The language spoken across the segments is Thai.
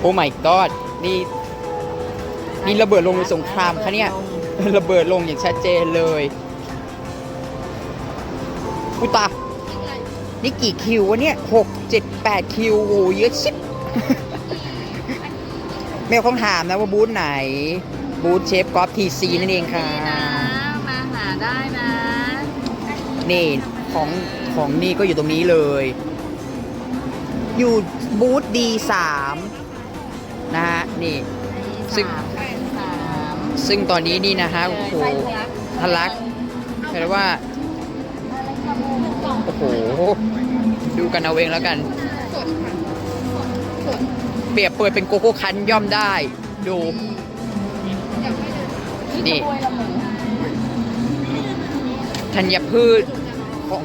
โอ้ my god นี่นี่ระเบิดลงในสงครามคะเนี่ย ระเบิดลงอย่างชัดเจนเลยอุยตานี่กี่คิววะเนี่ยหกเจ็ดแปดคิวโอ้เยอะชิบเมลคงถามนะว่าบูธไหน บูธเชฟกอล์ฟทีซีนั่นเองค่ะ นี่นะมาหาได้นะนี่ของของนี่ก็อยู่ตรงนี้เลย อยู่บูธดีสาม นะฮะนี่ ซึ่ง สามสามซึ่งตอนนี้นี่นะฮะโอ้โหไส้ทะลักทะลักแปลว่า โอ้โห ดูกันเอาเองแล้วกันเปรียบเปิดเป็นโกโก้คันย่อมได้ ดูนี่ ขโมยละหมูธัญพืชของ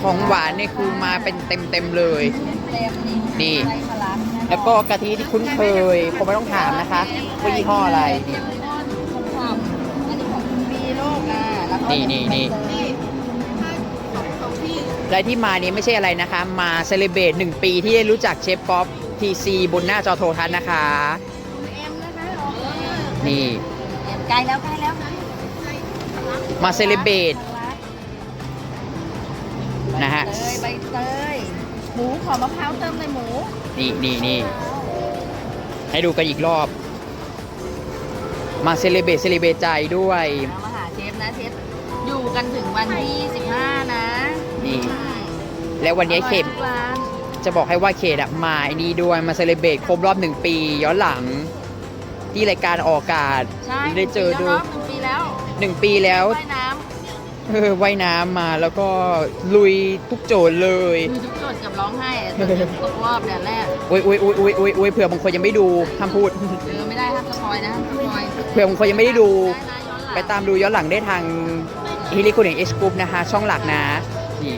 ของหวานเนี่ยคือมาเป็นเต็มเต็มๆเลย เต็มนี่ไส้ทะลักนะ แล้วก็กะทิที่คุ้นเคยคงไม่ต้องถามนะคะว่ายี่ห้ออะไรนี่ของความอันนี้ของมีโลกอะแล้วก็นี่นี่นี่ และที่มานี้ไม่ใช่อะไรนะคะ มาเซเลบรตหนึ่งปีที่ได้รู้จักเชฟป๊อปทีซีบนหน้าจอโทรทัศน์นะคะเอ็มนะคะนี่เอ็มใกล้แล้วใกล้แล้วมาเซเลบรตนะฮะ ใบเตยใบเตยห มูขอมะพร้าวเติมเลยหมู นี่นี่นี่ให้ดูกันอีกรอบ มาเซเลบรตเซเลบรตใจด้วยเอามาหาเชฟนะเชฟอยู่กันถึงวันที่15นะนี่ แล้ววันนี้เข็ม อร่อยทุกร้านจะบอกให้ว่าเขตอะมาไอ้นี่ด้วยมาเซเลบรตครบรอบหนึ่งปี ย้อนหลัง ที่รายการออกอากาศใช่ได้เจอดูหนึ่งปีแล้วหนึ่งปีแล้วเนอะหนึ่งปีแล้วว่ายน้ เออว่ายน้ำมาแล้วก็ลุยทุกโจทย์เลยำคือทุกโจทย์เกับร้องไห้อะตกรอบเนี่ยแรกโอ้ยโอ้ยโอ้ยโอ้ยโอ้ยโอ้ยเผื่อบางคนยังไม่ดูห้ามพูด เออไม่ได้ห้ามสปอยนะห้ามสปอยเผื่อบางคนยังไม่ได้ดู ได้นะย้อนหลังไปตามดูย้อนหลังได้ทางฮิลิคุเนเอชกรุ๊ปนะคะ ช่องหลักนะนี่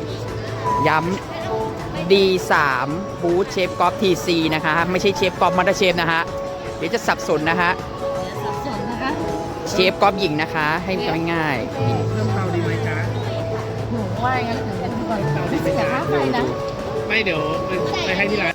ย้ำ D3 บูธเชฟกอล์ฟทีซีนะคะ ไม่ใช่เชฟกอล์ฟมอเตอร์เชฟนะฮะ เดี๋ยวจะสับสนนะคะ เชฟกอล์ฟหญิงนะคะ ให้จำง่ายๆนี่เพิ่มเตาดีไหมจ๊ะหนูว่างั้นถึงเป็นบ่อยเสียค่าไฟนะ ไม่เดี๋ยวไปให้ที่ร้าน